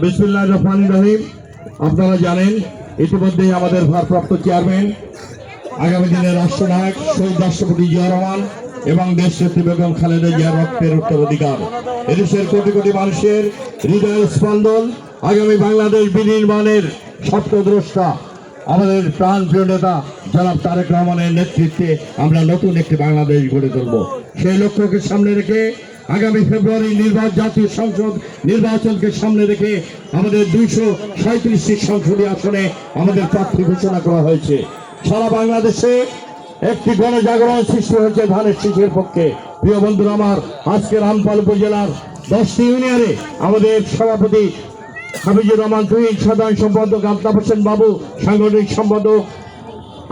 বিসমুল্লাহ রহমান রহিম। আপনারা জানেন, ইতিমধ্যেই আমাদের ভারপ্রাপ্ত চেয়ারম্যান, আগামী দিনের রাষ্ট্রনায়ক শহীদ রাষ্ট্রপতি জিয়া রহমান এবং দেশ নেত্রী বেগম খালেদা জিয়ার রক্তের উত্তরাধিকার। এদেশের কোটি কোটি মানুষের হৃদয়ের স্পন্দন, আগামী বাংলাদেশ বিনির্মাণের স্বপ্নদ্রষ্টা। আমাদের প্রাণ প্রিয় নেতা জনাব তারেক রহমানের নেতৃত্বে আমরা নতুন একটি বাংলাদেশ গড়ে তুলব। সেই লক্ষ্যকে সামনে রেখে আগামী ফেব্রুয়ারি নির্বাচন, জাতীয় সংসদ নির্বাচনকে সামনে রেখে আমাদের দুইশো সাঁত্রিশটি সংসদীয় আসনে আমাদের প্রার্থী ঘোষণা করা হয়েছে। সারা বাংলাদেশে একটি গণজাগরণ সৃষ্টি হয়েছে ধানের শীষের পক্ষে। প্রিয় বন্ধুরা আমার আজকে রামপাল উপজেলার দশটি ইউনিয়নে আমাদের সভাপতি হাফিজুর রহমান তুহিন, সাধারণ সম্পাদক আলতাফ হোসেন বাবু, সাংগঠনিক সম্পাদক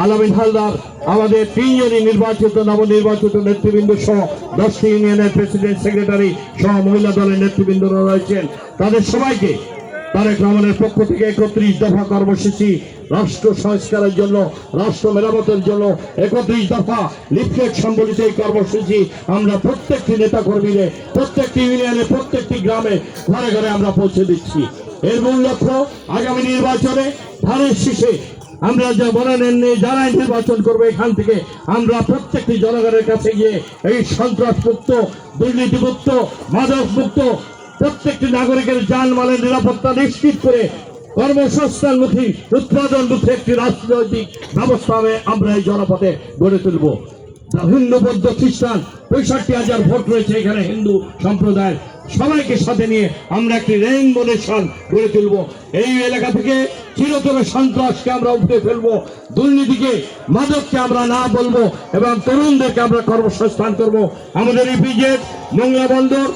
আলামিন হালদার, আমাদের তিনজনই নির্বাচিত, নবনির্বাচিত নেতৃবৃন্দ সহ দশটি ইউনিয়নের প্রেসিডেন্ট সেক্রেটারি সহ মহিলা দলের নেতৃবৃন্দরা রয়েছেন। তাদের সবাইকে তারেক রহমানের পক্ষ থেকে একত্রিশ দফা কর্মসূচি, রাষ্ট্র সংস্কারের জন্য, রাষ্ট্র মেরামতের জন্য একত্রিশ দফা লিফলেট সম্বলিত এই কর্মসূচি আমরা প্রত্যেকটি নেতা কর্মীদের প্রত্যেকটি ইউনিয়নে, প্রত্যেকটি গ্রামে, ঘরে ঘরে আমরা পৌঁছে দিচ্ছি। এর মূল লক্ষ্য আগামী নির্বাচনে ধানের শীষে আমরা যা বলেন নিয়ে যারাই নির্বাচন করব এখান থেকে, আমরা প্রত্যেকটি জনগণের কাছে গিয়ে এই সন্ত্রাস মুক্ত দুর্নীতিমুক্ত মাদক মুক্ত প্রত্যেকটি নাগরিকের জানমালের নিরাপত্তা নিশ্চিত করে কর্মসংস্থানমুখী, উৎপাদনমুখী একটি রাজনৈতিক ব্যবস্থা আমরা এই জনপথে গড়ে তুলব। হিন্দু বৌদ্ধ খ্রিস্টান, পঁয়ষট্টি হাজার ভোট রয়েছে এখানে হিন্দু সম্প্রদায়ের। সবাইকে সাথে নিয়ে আমরা একটি রেইনবো নেশন গড়ে তুলব। এই এলাকা থেকে চিরতরে সন্ত্রাসকে আমরা উঠে ফেলব। দুর্নীতিকে, মাদককে আমরা না বলব এবং তরুণদেরকে আমরা কর্মসংস্থান করব। আমাদের মংলা মোংলা বন্দর